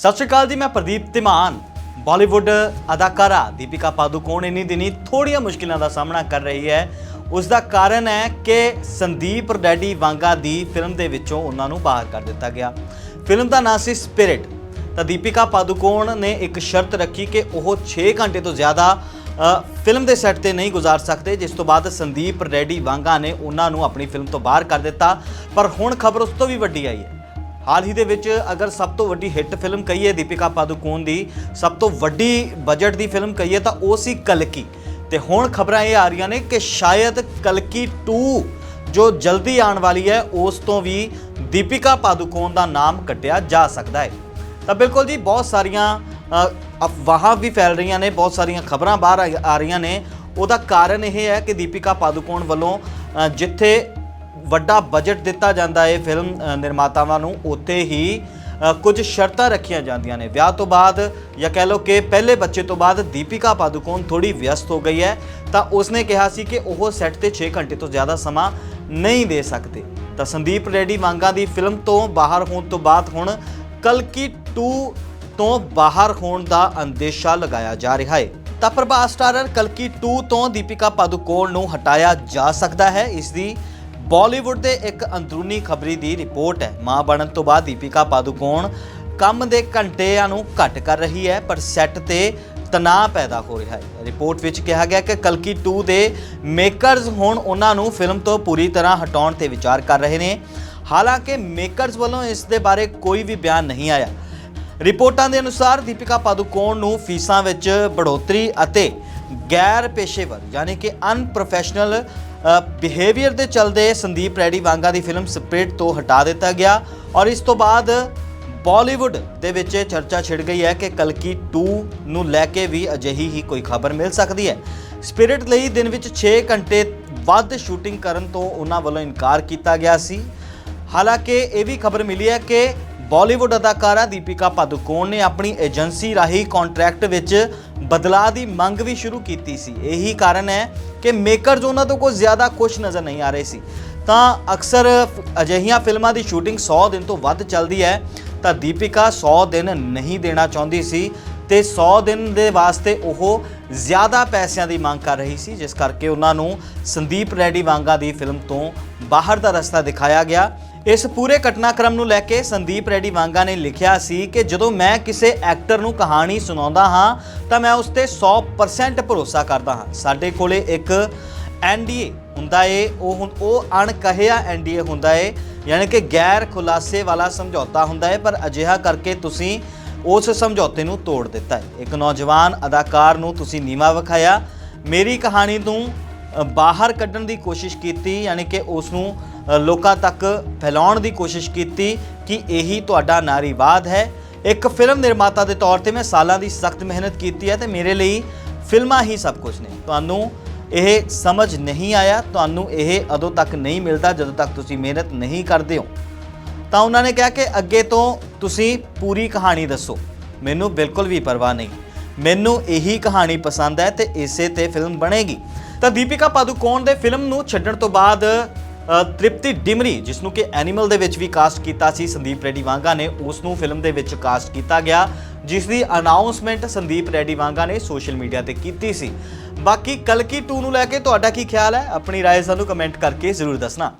ਸਤਿ ਸ਼੍ਰੀ ਅਕਾਲ ਜੀ, ਮੈਂ ਪ੍ਰਦੀਪ ਤਿਮਾਨ ਬਾਲੀਵੁੱਡ ਅਦਾਕਾਰਾ ਦੀਪਿਕਾ ਪਾਦੂਕੋਣ ਇਨੀ ਦਿਨੀ ਥੋੜੀਆਂ ਮੁਸ਼ਕਿਲਾਂ ਦਾ ਸਾਹਮਣਾ ਕਰ ਰਹੀ ਹੈ। ਉਸ ਦਾ ਕਾਰਨ ਹੈ ਕਿ ਸੰਦੀਪ ਡੈਡੀ ਵਾਂਗਾ ਦੀ ਫਿਲਮ ਦੇ ਵਿੱਚੋਂ ਉਹਨਾਂ ਨੂੰ ਬਾਹਰ ਕਰ ਦਿੱਤਾ ਗਿਆ। ਫਿਲਮ ਦਾ ਨਾਂ ਸੀ ਸਪਿਰਿਟ। ਤਾਂ ਦੀਪਿਕਾ ਪਾਦੂਕੋਣ ਨੇ ਇੱਕ ਸ਼ਰਤ ਰੱਖੀ ਕਿ ਉਹ 6 ਘੰਟੇ ਤੋਂ ਜ਼ਿਆਦਾ ਫਿਲਮ ਦੇ ਸੈੱਟ ਤੇ ਨਹੀਂ ਗੁਜ਼ਾਰ ਸਕਦੇ, ਜਿਸ ਤੋਂ ਬਾਅਦ ਸੰਦੀਪ ਰੈਡੀ ਵਾਂਗਾ ਨੇ ਉਹਨਾਂ ਨੂੰ ਆਪਣੀ ਫਿਲਮ ਤੋਂ ਬਾਹਰ ਕਰ ਦਿੱਤਾ। ਪਰ ਹੁਣ ਖਬਰ ਉਸ ਤੋਂ ਵੀ ਵੱਡੀ ਆਈ ਹੈ। ਹਾਲ ਹੀ ਦੇ ਵਿੱਚ ਅਗਰ ਸਭ ਤੋਂ ਵੱਡੀ ਹਿੱਟ ਫਿਲਮ ਕਹੀਏ ਦੀਪਿਕਾ ਪਾਦੂਕੋਣ ਦੀ, ਸਭ ਤੋਂ ਵੱਡੀ ਬਜਟ ਦੀ ਫਿਲਮ ਕਹੀਏ ਤਾਂ ਉਹ ਸੀ ਕਲਕੀ। ਤੇ ਹੁਣ ਖਬਰਾਂ ਇਹ ਆ ਰਹੀਆਂ ਨੇ ਕਿ ਸ਼ਾਇਦ ਕਲਕੀ 2 ਜੋ ਜਲਦੀ ਆਉਣ ਵਾਲੀ ਹੈ, ਉਸ ਤੋਂ ਵੀ ਦੀਪਿਕਾ ਪਾਦੂਕੋਣ ਦਾ ਨਾਮ ਕੱਟਿਆ ਜਾ ਸਕਦਾ ਹੈ। ਤਾਂ ਬਿਲਕੁਲ ਜੀ, ਬਹੁਤ ਸਾਰੀਆਂ ਅਫਵਾਹਾਂ ਵੀ ਫੈਲ ਰਹੀਆਂ ਨੇ, ਬਹੁਤ ਸਾਰੀਆਂ ਖਬਰਾਂ ਬਾਹਰ ਆ ਰਹੀਆਂ ਨੇ। ਉਹਦਾ ਕਾਰਨ ਇਹ ਹੈ ਕਿ ਦੀਪਿਕਾ ਪਾਦੂਕੋਣ ਵੱਲੋਂ ਜਿੱਥੇ ਵੱਡਾ ਬਜਟ ਦਿੱਤਾ ਜਾਂਦਾ ਹੈ ਫਿਲਮ ਨਿਰਮਾਤਾਵਾਂ ਨੂੰ। ਉੱਥੇ ਹੀ ਕੁਝ ਸ਼ਰਤਾਂ ਰੱਖੀਆਂ ਜਾਂਦੀਆਂ ਨੇ। ਵਿਆਹ ਤੋਂ ਬਾਅਦ ਜਾਂ ਕਹਿ ਲਓ ਕਿ ਪਹਿਲੇ ਬੱਚੇ ਤੋਂ ਬਾਅਦ ਦੀਪਿਕਾ ਪਾਦੂਕੋਣ ਥੋੜੀ ਵਿਅਸਤ ਹੋ ਗਈ ਹੈ। ਤਾਂ ਉਸਨੇ ਕਿਹਾ ਸੀ ਕਿ ਉਹ ਸੈੱਟ ਤੇ 6 ਘੰਟੇ ਤੋਂ ਜ਼ਿਆਦਾ ਸਮਾਂ ਨਹੀਂ ਦੇ ਸਕਦੇ। ਤਾਂ ਸੰਦੀਪ ਰੈਡੀ ਵਾਂਗਾ ਦੀ ਫਿਲਮ ਤੋਂ ਬਾਹਰ ਹੋਣ ਤੋਂ ਬਾਅਦ ਹੁਣ ਕਲਕੀ 2 ਤੋਂ ਬਾਹਰ ਹੋਣ ਦਾ ਅੰਦੇਸ਼ਾ ਲਗਾਇਆ ਜਾ ਰਿਹਾ ਹੈ। ਤਾਂ ਪ੍ਰਭਾਸ ਸਟਾਰਰ ਕਲਕੀ 2 ਤੋਂ ਦੀਪਿਕਾ ਪਾਦੂਕੋਣ ਨੂੰ ਹਟਾਇਆ ਜਾ ਸਕਦਾ ਹੈ। ਇਸ ਦੀ ਬਾਲੀਵੁੱਡ ਦੇ ਇੱਕ ਅੰਦਰੂਨੀ ਖਬਰੀ ਦੀ ਰਿਪੋਰਟ ਹੈ। ਮਾਂ ਬਣਨ ਤੋਂ ਬਾਅਦ ਦੀਪਿਕਾ ਪਾਦੂਕੋਣ ਕੰਮ ਦੇ ਘੰਟਿਆਂ ਨੂੰ ਘੱਟ ਕਰ ਰਹੀ ਹੈ, ਪਰ ਸੈੱਟ ਤੇ ਤਣਾਅ ਪੈਦਾ ਹੋ ਰਿਹਾ ਹੈ। ਰਿਪੋਰਟ ਵਿੱਚ ਕਿਹਾ ਗਿਆ ਕਿ ਕਲਕੀ 2 ਦੇ ਮੇਕਰਜ਼ ਹੁਣ ਉਹਨਾਂ ਨੂੰ ਫਿਲਮ ਤੋਂ ਪੂਰੀ ਤਰ੍ਹਾਂ ਹਟਾਉਣ ਤੇ ਵਿਚਾਰ ਕਰ ਰਹੇ ਨੇ। ਹਾਲਾਂਕਿ ਮੇਕਰਜ਼ ਵੱਲੋਂ ਇਸ ਦੇ ਬਾਰੇ ਕੋਈ ਵੀ ਬਿਆਨ ਨਹੀਂ ਆਇਆ। ਰਿਪੋਰਟਾਂ ਦੇ ਅਨੁਸਾਰ ਦੀਪਿਕਾ ਪਾਦੂਕੋਣ ਨੂੰ ਫੀਸਾਂ ਵਿੱਚ ਬੜੋਤਰੀ ਅਤੇ ਗੈਰ ਪੇਸ਼ੇਵਰ ਯਾਨੀ ਕਿ ਅਨਪ੍ਰੋਫੈਸ਼ਨਲ ਬਿਹੇਵੀਅਰ ਦੇ ਚਲਦੇ ਸੰਦੀਪ ਰੈਡੀ ਵਾਂਗਾ ਦੀ ਫਿਲਮ ਸਪਿਰਿਟ ਤੋਂ ਹਟਾ ਦਿੱਤਾ ਗਿਆ ਔਰ ਇਸ ਤੋਂ ਬਾਅਦ ਬਾਲੀਵੁੱਡ ਦੇ ਵਿੱਚ ਇਹ ਚਰਚਾ ਛਿੜ ਗਈ ਹੈ ਕਿ ਕਲਕੀ 2 ਨੂੰ ਲੈ ਕੇ ਵੀ ਅਜਿਹੀ ਹੀ ਕੋਈ ਖਬਰ ਮਿਲ ਸਕਦੀ ਹੈ। ਸਪਿਰਿਟ ਲਈ ਦਿਨ ਵਿੱਚ 6 ਘੰਟੇ ਵੱਧ ਸ਼ੂਟਿੰਗ ਕਰਨ ਤੋਂ ਉਹਨਾਂ ਵੱਲੋਂ ਇਨਕਾਰ ਕੀਤਾ ਗਿਆ ਸੀ। ਹਾਲਾਂਕਿ ਇਹ ਵੀ ਖਬਰ ਮਿਲੀ ਹੈ ਕਿ ਬਾਲੀਵੁੱਡ ਅਦਾਕਾਰਾ ਦੀਪਿਕਾ ਪਾਦੂਕੋਣ ਨੇ ਆਪਣੀ ਏਜੰਸੀ ਰਾਹੀਂ ਕੰਟਰੈਕਟ ਵਿੱਚ ਬਦਲਾਅ ਦੀ ਮੰਗ ਵੀ ਸ਼ੁਰੂ ਕੀਤੀ ਸੀ। ਇਹੀ ਕਾਰਨ ਹੈ ਕਿ ਮੇਕਰਜ਼ ਉਹਨਾਂ ਤੋਂ ਕੋਈ ਜ਼ਿਆਦਾ ਖੁਸ਼ ਨਜ਼ਰ ਨਹੀਂ ਆ ਰਹੇ ਸੀ। ਤਾਂ ਅਕਸਰ ਅਜਿਹੀਆਂ ਫਿਲਮਾਂ ਦੀ ਸ਼ੂਟਿੰਗ 100 ਦਿਨ ਤੋਂ ਵੱਧ ਚੱਲਦੀ ਹੈ। ਤਾਂ ਦੀਪਿਕਾ 100 ਦਿਨ ਨਹੀਂ ਦੇਣਾ ਚਾਹੁੰਦੀ ਸੀ ਤੇ 100 ਦਿਨ ਦੇ ਵਾਸਤੇ ਉਹ ਜ਼ਿਆਦਾ ਪੈਸਿਆਂ ਦੀ ਮੰਗ ਕਰ ਰਹੀ ਸੀ, ਜਿਸ ਕਰਕੇ ਉਹਨਾਂ ਨੂੰ ਸੰਦੀਪ ਰੈਡੀ ਵਾਂਗਾ ਦੀ ਫਿਲਮ ਤੋਂ ਬਾਹਰ ਦਾ ਰਸਤਾ ਦਿਖਾਇਆ ਗਿਆ। ਇਸ ਪੂਰੇ ਘਟਨਾਕ੍ਰਮ ਨੂੰ ਲੈ ਕੇ ਸੰਦੀਪ ਰੈਡੀ ਵਾਂਗਾ ਨੇ ਲਿਖਿਆ ਸੀ ਕਿ ਜਦੋਂ ਮੈਂ ਕਿਸੇ ਐਕਟਰ ਨੂੰ ਕਹਾਣੀ ਸੁਣਾਉਂਦਾ ਹਾਂ, ਤਾਂ ਮੈਂ ਉਸ ਤੇ 100% ਭਰੋਸਾ ਕਰਦਾ ਹਾਂ। ਸਾਡੇ ਕੋਲੇ ਇੱਕ ਐਨਡੀਏ ਹੁੰਦਾ ਏ, ਉਹ ਹੁਣ ਉਹ ਅਣਕਹਿਆ ਐਨਡੀਏ ਹੁੰਦਾ ਏ, ਯਾਨੀ ਕਿ ਗੈਰ ਖੁਲਾਸੇ ਵਾਲਾ ਸਮਝੌਤਾ ਹੁੰਦਾ ਏ, ਪਰ ਅਜਿਹਾ ਕਰਕੇ ਤੁਸੀਂ ਉਸ ਸਮਝੌਤੇ ਨੂੰ ਤੋੜ ਦਿੱਤਾ ਹੈ ਇੱਕ ਨੌਜਵਾਨ ਅਦਾਕਾਰ ਨੂੰ ਤੁਸੀਂ ਨੀਵਾ ਵਿਖਾਇਆ। ਮੇਰੀ ਕਹਾਣੀ ਨੂੰ ਬਾਹਰ ਕੱਢਣ ਦੀ ਕੋਸ਼ਿਸ਼ ਕੀਤੀ, ਯਾਨੀ ਕਿ ਉਸ ਨੂੰ ਲੋਕਾਂ ਤੱਕ ਫੈਲਾਉਣ ਦੀ ਕੋਸ਼ਿਸ਼ ਕੀਤੀ ਕਿ ਇਹੀ ਤੁਹਾਡਾ ਨਾਰੀਵਾਦ ਹੈ। ਇੱਕ ਫਿਲਮ ਨਿਰਮਾਤਾ ਦੇ ਤੌਰ ਤੇ ਮੈਂ ਸਾਲਾਂ ਦੀ ਸਖਤ ਮਿਹਨਤ ਕੀਤੀ ਹੈ ਤੇ ਮੇਰੇ ਲਈ ਫਿਲਮਾਂ ਹੀ ਸਭ ਕੁਝ ਨੇ। ਤੁਹਾਨੂੰ ਇਹ ਸਮਝ ਨਹੀਂ ਆਇਆ, ਤੁਹਾਨੂੰ ਇਹ ਅਦੋਂ ਤੱਕ ਨਹੀਂ ਮਿਲਦਾ ਜਦੋਂ ਤੱਕ ਤੁਸੀਂ ਮਿਹਨਤ ਨਹੀਂ ਕਰਦੇ ਹੋ। ਤਾਂ ਉਹਨਾਂ ਨੇ ਕਿਹਾ ਕਿ ਅੱਗੇ ਤੋਂ ਤੁਸੀਂ ਪੂਰੀ ਕਹਾਣੀ ਦੱਸੋ। ਮੈਨੂੰ ਬਿਲਕੁਲ ਵੀ ਪਰਵਾਹ ਨਹੀਂ। ਮੈਨੂੰ ਇਹੀ ਕਹਾਣੀ ਪਸੰਦ ਹੈ ਤੇ ਇਸੇ ਤੇ ਫਿਲਮ ਬਣੇਗੀ। ਤਾਂ ਦੀਪਿਕਾ ਪਾਦੂਕੋਣ ਦੇ ਫਿਲਮ ਨੂੰ ਛੱਡਣ ਤੋਂ ਬਾਅਦ ਅ, ਤ੍ਰਿਪਤੀ ਡਿਮਰੀ ਜਿਸ ਨੂੰ ਕਿ ਐਨੀਮਲ ਦੇ ਵਿੱਚ ਵੀ ਕਾਸਟ ਕੀਤਾ ਸੀ ਸੰਦੀਪ ਰੈਡੀ ਵਾਂਗਾ ਨੇ ਉਸ ਨੂੰ ਫਿਲਮ ਦੇ ਵਿੱਚ ਕਾਸਟ ਕੀਤਾ ਗਿਆ ਜਿਸ ਦੀ ਅਨਾਉਂਸਮੈਂਟ ਸੰਦੀਪ ਰੈਡੀ ਵਾਂਗਾ ਨੇ ਸੋਸ਼ਲ ਮੀਡੀਆ ਤੇ ਕੀਤੀ ਸੀ ਬਾਕੀ ਕਲਕੀ 2 ਨੂੰ ਲੈ ਕੇ ਤੁਹਾਡਾ ਕੀ ਖਿਆਲ ਹੈ ਆਪਣੀ رائے ਸਾਨੂੰ ਕਮੈਂਟ ਕਰਕੇ ਜ਼ਰੂਰ ਦੱਸਣਾ